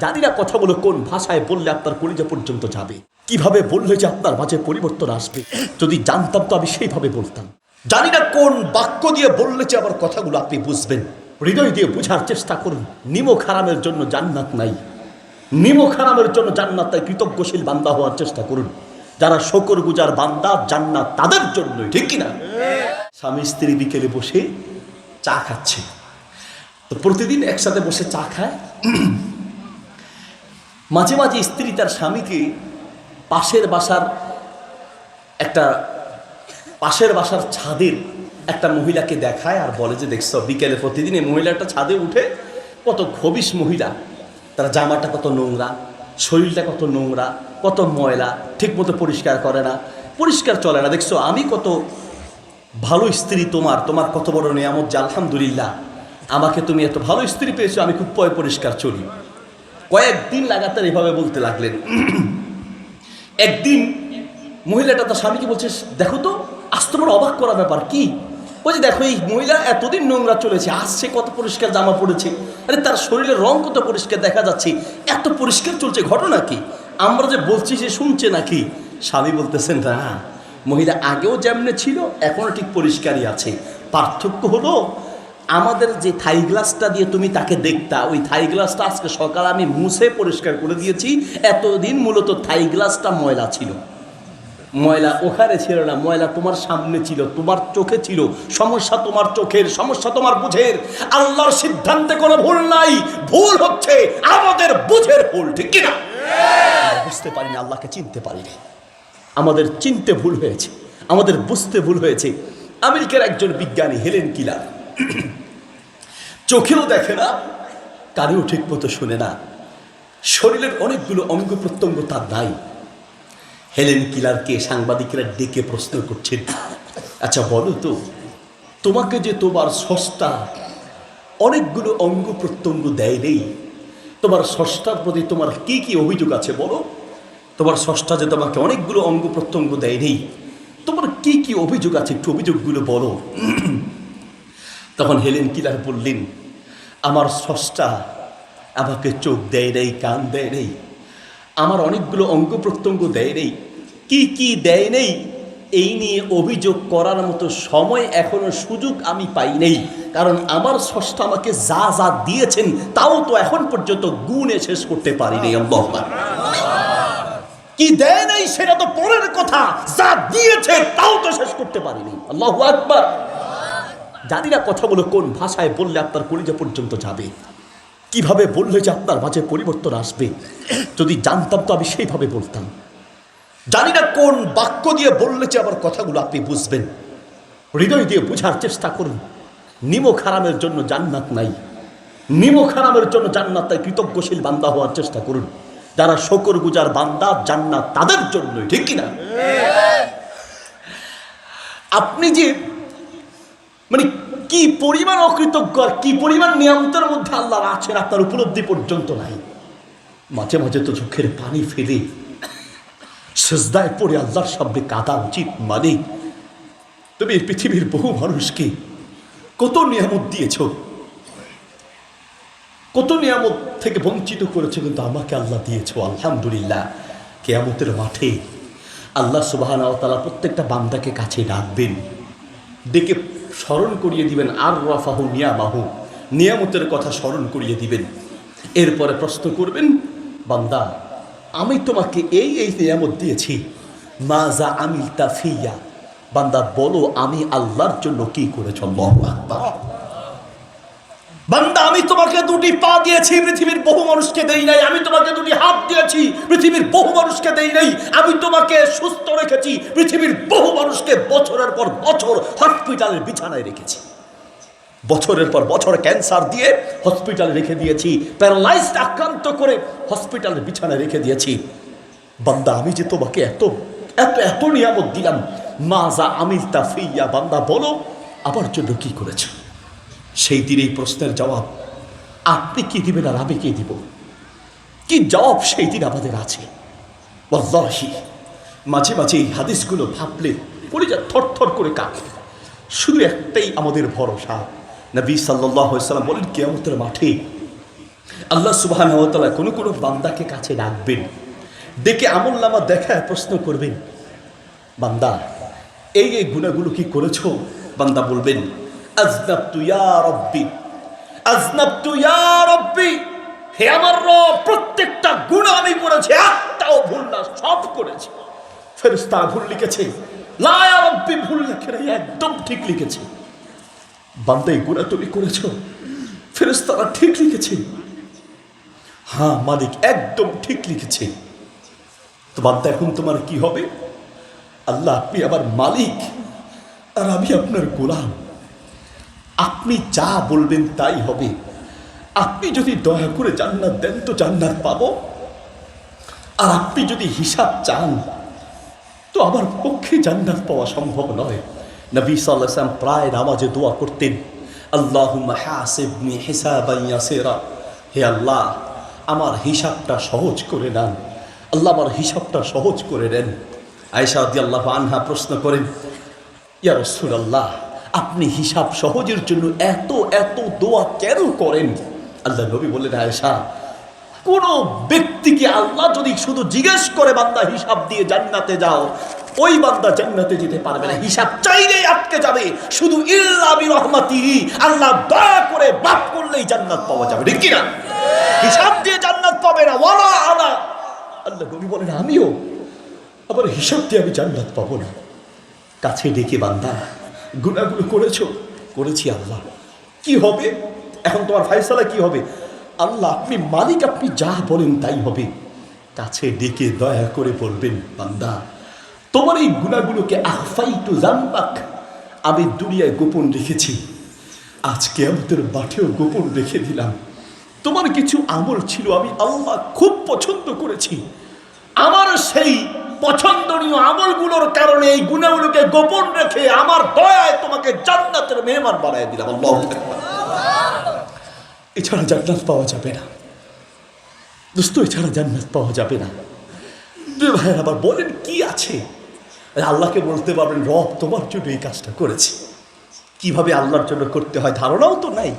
জানি না কথাগুলো কোন ভাষায় বললে আপনার কলিজা পর্যন্ত যাবে। কীভাবে বললে যে আপনার মাঝে পরিবর্তন আসবে, যদি জানতাম তো আমি সেইভাবে বলতাম। জানি না কোন বাক্য দিয়ে বললে যে আমার কথাগুলো আপনি বুঝবেন। হৃদয় দিয়ে বোঝার চেষ্টা করুন নিমো খারামের জন্য জান্নাত নাই। নিমো খারামের জন্য জান্নাত তাই কৃতজ্ঞশীল বান্দা হওয়ার চেষ্টা করুন। যারা শকর গুজার বান্দা, জান্নাত তাদের জন্যই, ঠিক কিনা? স্বামী স্ত্রী বিকেলে বসে চা খাচ্ছে। তো প্রতিদিন একসাথে বসে চা খায়। মাঝে মাঝে স্ত্রী তার স্বামীকে পাশের বাসার একটা পাশের বাসার ছাদের একটা মহিলাকে দেখায় আর বলে যে, দেখছ, বিকেলে প্রতিদিন এই মহিলাটা ছাদে উঠে কত খবিস মহিলা। তার জামাটা কত নোংরা, শরীরটা কত নোংরা, কত ময়লা, ঠিকমতো পরিষ্কার করে না, পরিষ্কার চলে না। দেখছ, আমি কত ভালো স্ত্রী তোমার তোমার কত বড় নিয়ামত যে, আলহামদুলিল্লাহ, আমাকে তুমি এত ভালো স্ত্রী পেয়েছ, আমি খুব পয় পরিষ্কার চলি। কয়েকদিন লাগাতার এভাবে বলতে লাগলেন। একদিন মহিলাটা তার স্বামীকে বলছে, দেখো তো, আজ তোমার অবাক করা ব্যাপার, কি? যে দেখো, এই মহিলা এতদিন নোংরা চলেছে, আসছে, কত পরিষ্কার জামা পড়েছে। আরে, তার শরীরের রং কত পরিষ্কার দেখা যাচ্ছে, এত পরিষ্কার চলছে, ঘটনা কি? আমরা যে বলছি সে শুনছে নাকি স্বামী বলতেছেন, না, মহিলা আগেও যেমনে ছিল এখনও ঠিক পরিষ্কারই আছে। পার্থক্য হলো আমাদের যে থাই গ্লাসটা দিয়ে তুমি তাকে দেখতা, ওই থাই গ্লাসটা আজকে সকালে আমি মুছে পরিষ্কার করে দিয়েছি, এতদিন মূলত থাই গ্লাসটা ময়লা ছিল। ময়লা ওখানে ছিল না, ময়লা তোমার সামনে ছিল, তোমার চোখে ছিল, সমস্যা তোমার চোখের, সমস্যা তোমার বুঝের। আল্লাহর সিদ্ধান্তে কোনো ভুল নাই, ভুল হচ্ছে আমাদের বুঝের ভুল, ঠিক কিনা? বুঝতে পারিনি, আল্লাহকে চিনতে পারিনি। আমাদের চিনতে ভুল হয়েছে, আমাদের বুঝতে ভুল হয়েছে। আমেরিকার একজন বিজ্ঞানী, হেলেন কিলার চোখেও দেখে না, কানেও ঠিক মতো শোনে না। শরীরের অনেকগুলো অঙ্গ প্রত্যঙ্গ তার নাই। হেলেন কিলারকে সাংবাদিকরা ডেকে প্রশ্ন করছেন আচ্ছা বলো তো, তোমাকে যে তোমার সস্তা অনেকগুলো অঙ্গ প্রত্যঙ্গ দেয় নেই, তোমার সষ্টার প্রতি তোমার কি কি অভিযোগ আছে বলো? তোমার সষ্টা যে তোমাকে অনেকগুলো অঙ্গ প্রত্যঙ্গ দেয় নেই, তোমার কি কি অভিযোগ আছে একটু অভিযোগগুলো বলো। তখন হেলেন কিলার বললেন? আমার স্রষ্টা আমাকে চোখ দেয় নেই, কান দেয় নেই, আমার অনেকগুলো অঙ্গ প্রত্যঙ্গ দেয় নেই, কি কি দেয় নেই, এই নিয়ে অভিযোগ করার মতো সময় এখনও সুযোগ আমি পাই নেই। কারণ আমার স্রষ্টা আমাকে যা যা দিয়েছেন, তাও তো এখন পর্যন্ত গুণে শেষ করতে পারিনি আল্লাহ কি দেয় নাই সেটা তো পরের কথা, যা দিয়েছে তাও তো শেষ করতে পারিনি আল্লাহ আকবার। জানি না কথাগুলো কোন ভাষায় বললে আপনার কলিজা পর্যন্ত যাবে। কীভাবে বললে যে আপনার মাঝে পরিবর্তন আসবে যদি জানতাম তো আমি সেইভাবে বলতাম। জানি না কোন বাক্য দিয়ে বললে যে আমার কথাগুলো আপনি বুঝবেন। হৃদয় দিয়ে বোঝার চেষ্টা করুন। নিমো খারামের জন্য জান্নাত নাই। নিমো খারামের জন্য জান্নাত তাই কৃতজ্ঞশীল বান্দা হওয়ার চেষ্টা করুন। যারা শকর গুজার বান্দা জান্নাত তাদের জন্যই ঠিক কিনা? আপনি যে মানে কি পরিমাণ অকৃতজ্ঞ আর কি পরিমাণ নিয়ন্ত্রণের মধ্যে আল্লাহ আছেন আপনার উপলব্ধি পর্যন্ত নাই। মাঝে মাঝে তো চোখের পানি ফেলে সেজদায় পড়ে আল্লাহর সামনে কাঁদা উচিত মানে? তুমি পৃথিবীর বহু মানুষকে কত নিয়ামত দিয়েছ? কত নিয়ামত থেকে বঞ্চিত করেছ কিন্তু আমাকে আল্লাহ দিয়েছ, আলহামদুলিল্লাহ। কেয়ামতের মাঠে আল্লাহ সুবাহ প্রত্যেকটা বান্দাকে কাছে ডাকবেন। ডেকে স্মরণ করিয়ে দিবেন, আর রাফাহু নিয়ামাহু। নিয়ামতের কথা স্মরণ করিয়ে দিবেন। এরপরে প্রশ্ন করবেন, বান্দা, আমি তোমাকে এই এই নিয়ামত দিয়েছি। মা যা আমি তাফিয়া বান্দা, বলো আমি আল্লাহর জন্য কী করেছ? আল্লাহু আকবার। বান্দা, আমি তোমাকে দুটি পা দিয়েছি, পৃথিবীর বহু মানুষকে দেই নাই। আমি তোমাকে দুটি হাত দিয়েছি, পৃথিবীর বহু মানুষকে দেই নাই। আমি তোমাকে সুস্থ রেখেছি, পৃথিবীর বহু মানুষকে বছরের পর বছর হসপিটালের বিছানায় রেখেছি। বছরের পর বছর ক্যান্সার দিয়ে হসপিটালে রেখে দিয়েছি, প্যারালাইজড আক্রান্ত করে হসপিটালের বিছানায় রেখে দিয়েছি। বান্দা, আমি যে তোমাকে এত এত এত নিয়ামত দিলাম মা যা আমিল তাফিয়া, বান্দা বলো, আমার জন্য কি করেছ? সেই দিন এই প্রশ্নের জবাব আপনি কি দিবেন আর আমি কি দিব? কি জবাব সেই দিন আমাদের আছে? ওয়াল্লাহি। মাঝে মাঝে এই হাদিসগুলো ভাবলে পরিজা থরথর করে কাঁপে। শুধু একটাই আমাদের ভরসা। নবী সাল্লাম বলেন, কেয়ামতের মাঠে আল্লাহ সুবাহ কোনো কোনো বান্দাকে কাছে ডাকবেন। ডেকে আমল নামা দেখায় প্রশ্ন করবেন, বান্দা, এই এই গুণাগুলো কি করেছ? বান্দা বলবেন আজনাব তু ইয়া রব্বি আজনাব তু ইয়া রব্বি। হে আমার রব প্রত্যেকটা গুণ আমি করেছি একটাও ভুল না সব করেছি। ফেরেশতা ভুল লিখেছে লা ইয়া রব্বি ভুল লেখে নাই, একদম ঠিক লিখেছে। বান্দা এই গুণা তুমি করেছ ফেরেশতারা ঠিক লিখেছে। হ্যাঁ মালিক একদম ঠিক লিখেছে। তো বান্দা এখন তোমার কি হবে? আল্লাহ আপনি আমার মালিক আর আমি আপনার গোলাম। আপনি যা বলবেন তাই হবে। আপনি যদি দয়া করে জান্নাত দেন তো জান্নাত পাবো। আর আপনি যদি হিসাব চান, তো আমার পক্ষে জান্নাত পাওয়া সম্ভব নয়। নবী সাল্লাম প্রায় নামাজে দোয়া করতেন আল্লাহ হাসিবনি হে আল্লাহ, আমার হিসাবটা সহজ করে নেন। আল্লাহ আমার হিসাবটা সহজ করে নেন। আয়েশা আল্লাহ আনহা প্রশ্ন করেন, ইয়া রসুলাল্লাহ আপনি হিসাব সহজের জন্য এত এত দোয়া কেন করেন? আল্লাহ নবী বললেন, আয়েশা, কোন ব্যক্তিকে আল্লাহ যদি শুধু জিজ্ঞেস করে বান্দা হিসাব দিয়ে জান্নাতে যাও, ওই বান্দা জান্নাতে যেতে পারবে না। হিসাব চাইলেই আটকে যাবে। শুধু ইল্লাবি রহমাতি আল্লাহ দয়া করে বাপ করলেই জান্নাত পাওয়া যাবে। ঠিক কিনা? হিসাব দিয়ে জান্নাত পাবে না। ওয়ালা আলা। আল্লাহ নবী বলেন, আমিও আবার হিসাব দিয়ে আমি জান্নাত পাবো না। কাছে ডেকে বান্দা গুণাগুলো করেছ? করেছি আল্লাহ। কি হবে? এখন তোমার ফাইসালা কি হবে? আল্লাহ, আপনি মালিক, আপনি যা বলেন তাই হবে। কাছে ডেকে দয়া করে বলবেন, বান্দা, তোমার এই গুণাগুলোকে আহফাই টু জানবাক আমি দুনিয়ায় গোপন রেখেছি। আজকে আমাদের মাঠেও গোপন রেখে দিলাম। তোমার কিছু আমল ছিল, আমি আল্লাহ খুব পছন্দ করেছি। আমার সেই পছন্দনীয় আমলগুলোর কারণে এই গুণাগুলোকে গোপন রেখে আমার দয়ায় তোমাকে জান্নাতের মেহমান বানায় দিলাম এছাড়া জান্নাত পাওয়া যাবে না। দোস্ত, এছাড়া জান্নাত পাওয়া যাবে না। দুই ভাই আবার বলেন, কি আছে? আল্লাহকে বলতে পারবেন, রব তোমার জন্য এই কাজটা করেছি। কীভাবে আল্লাহর জন্য করতে হয় ধারণাও তো নাই।